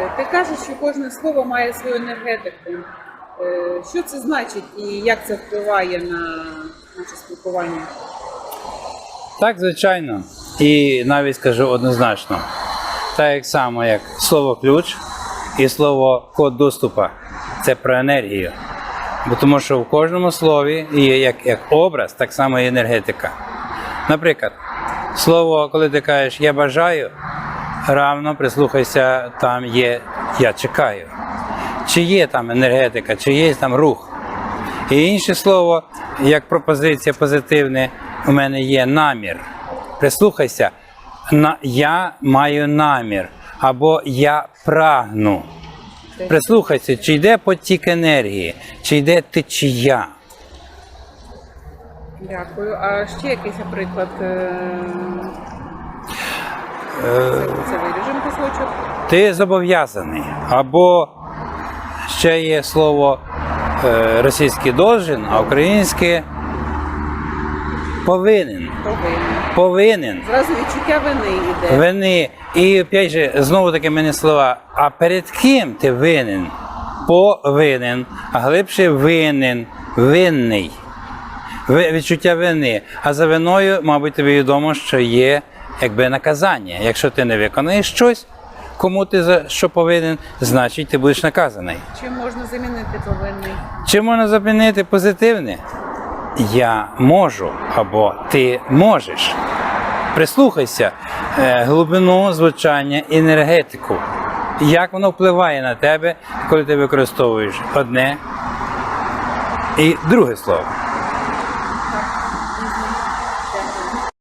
Е, Ти кажеш, що кожне слово має свою енергетику. Е, Що це значить і як це впливає на наше спілкування? Так, звичайно. І навіть скажу однозначно. Так само, як слово ключ і слово код доступу це про енергію. Бо тому що в кожному слові є як, як образ, так само і енергетика. Наприклад, слово, коли ти кажеш я бажаю, равно прислухайся, там є я чекаю. Чи є там енергетика, чи є там рух. І інше слово, як пропозиція позитивне, у мене є намір. Прислухайся, я маю намір або я прагну. Прислухайся, чи йде потік енергії, чи йде течія. Дякую. А ще якийсь приклад. Е, виріжемо кусочок. Ти зобов'язаний. Або ще є слово е, російське должен, а українське повинен. Повинен. Повинен. Зразу відчуття вини йде. Вини. І опять же, знову таки мене слова. А перед ким ти винен? Повинен, а глибше винен, винний. Ви- Відчуття вини. А за виною, мабуть, тобі відомо, що є якби наказання. Якщо ти не виконаєш щось, кому ти за що повинен, значить ти будеш наказаний. Чим можна замінити повинний? Чи можна замінити позитивне? Я можу або ти можеш. Прислухайся е, глибину звучання енергетику. Як воно впливає на тебе, коли ти використовуєш одне і друге слово.